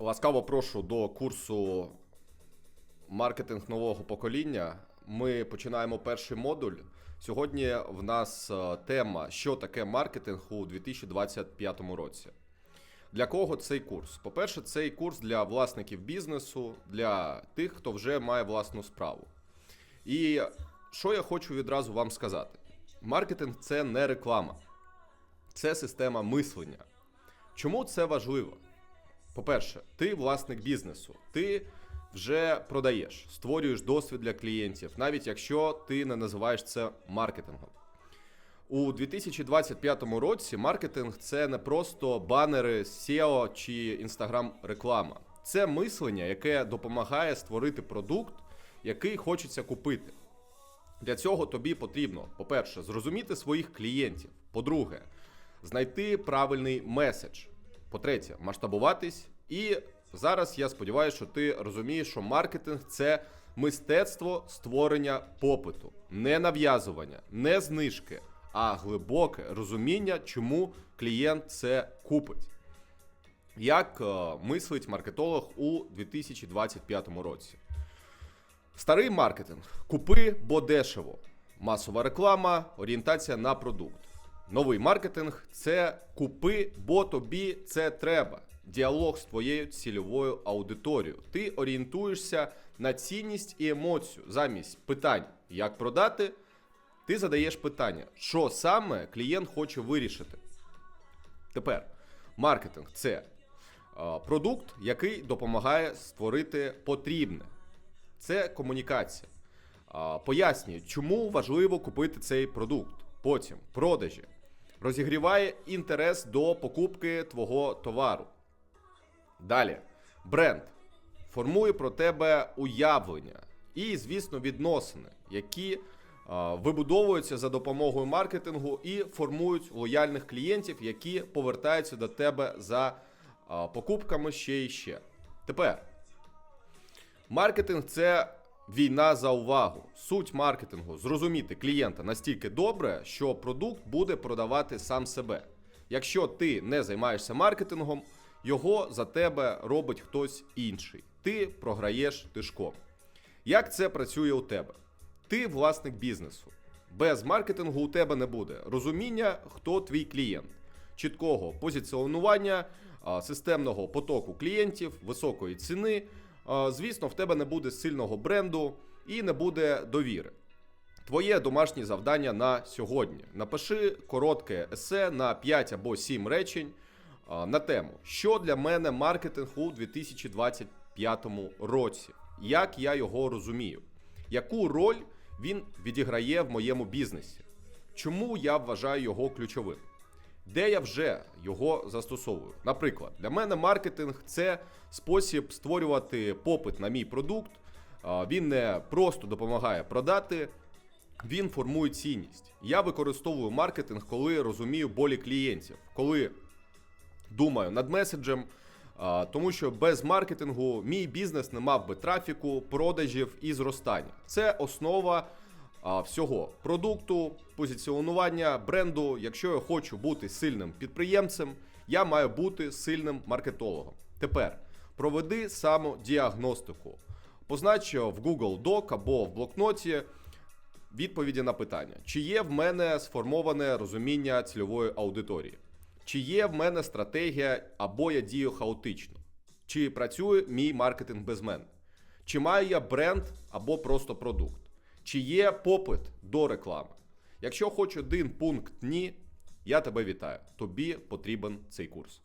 Ласкаво прошу до курсу маркетинг нового покоління. Ми починаємо перший модуль. Сьогодні в нас е, тема, що таке маркетинг у 2025 році. Для кого цей курс? По-перше, цей курс для власників бізнесу, для тих, хто вже має власну справу. І що я хочу відразу вам сказати: маркетинг це не реклама, це система мислення. Чому це важливо? По-перше, ти власник бізнесу, ти вже продаєш, створюєш досвід для клієнтів, навіть якщо ти не називаєш це маркетингом. У 2025 році маркетинг це не просто банери, SEO чи Instagram реклама. Це мислення, яке допомагає створити продукт, який хочеться купити. Для цього тобі потрібно, по-перше, зрозуміти своїх клієнтів. По-друге, знайти правильний меседж. По-третє, масштабуватись. І зараз я сподіваюся, що ти розумієш, що маркетинг це мистецтво створення попиту, не нав'язування, не знижки, а глибоке розуміння, чому клієнт це купить. Як е, мислить маркетолог у 2025 році? Старий маркетинг купи, бо дешево. Масова реклама, орієнтація на продукт. Новий маркетинг це купи, бо тобі це треба. Діалог з твоєю цільовою аудиторією. Ти орієнтуєшся на цінність і емоцію. Замість питань, як продати, ти задаєш питання, що саме клієнт хоче вирішити. Тепер маркетинг це е, продукт, який допомагає створити потрібне. Це комунікація. Пояснює, чому важливо купити цей продукт. Потім продажі. Розігріває інтерес до покупки твого товару. Далі. Бренд формує про тебе уявлення і, звісно, відносини, які а, вибудовуються за допомогою маркетингу і формують лояльних клієнтів, які повертаються до тебе за а, покупками ще і ще. Тепер Маркетинг це війна за увагу. Суть маркетингу зрозуміти клієнта настільки добре, що продукт буде продавати сам себе. Якщо ти не займаєшся маркетингом, його за тебе робить хтось інший. Ти програєш тишком. Як це працює у тебе? Ти власник бізнесу. Без маркетингу у тебе не буде розуміння, хто твій клієнт, чіткого позиціонування, системного потоку клієнтів, високої ціни. Звісно, в тебе не буде сильного бренду і не буде довіри. Твоє домашнє завдання на сьогодні. Напиши коротке есе на 5 або 7 речень на тему, що для мене маркетинг у 2025 році, як я його розумію, яку роль він відіграє в моєму бізнесі, чому я вважаю його ключовим, де я вже його застосовую. Наприклад, для мене маркетинг це спосіб створювати попит на мій продукт. Він не просто допомагає продати, він формує цінність. Я використовую маркетинг, коли розумію болі клієнтів, коли думаю над меседжем. Тому що без маркетингу мій бізнес не мав би трафіку, продажів і зростання. Це основа всього продукту, позиціонування бренду. Якщо я хочу бути сильним підприємцем, я маю бути сильним маркетологом. Тепер проведи самодіагностику. Познач в Google Doc або в блокноті відповіді на питання: чи є в мене сформоване розуміння цільової аудиторії, чи є в мене стратегія або я дію хаотично, чи працює мій маркетинг без мене, чи маю я бренд або просто продукт, чи є попит до реклами. Якщо хоч один пункт ні, я тебе вітаю. Тобі потрібен цей курс.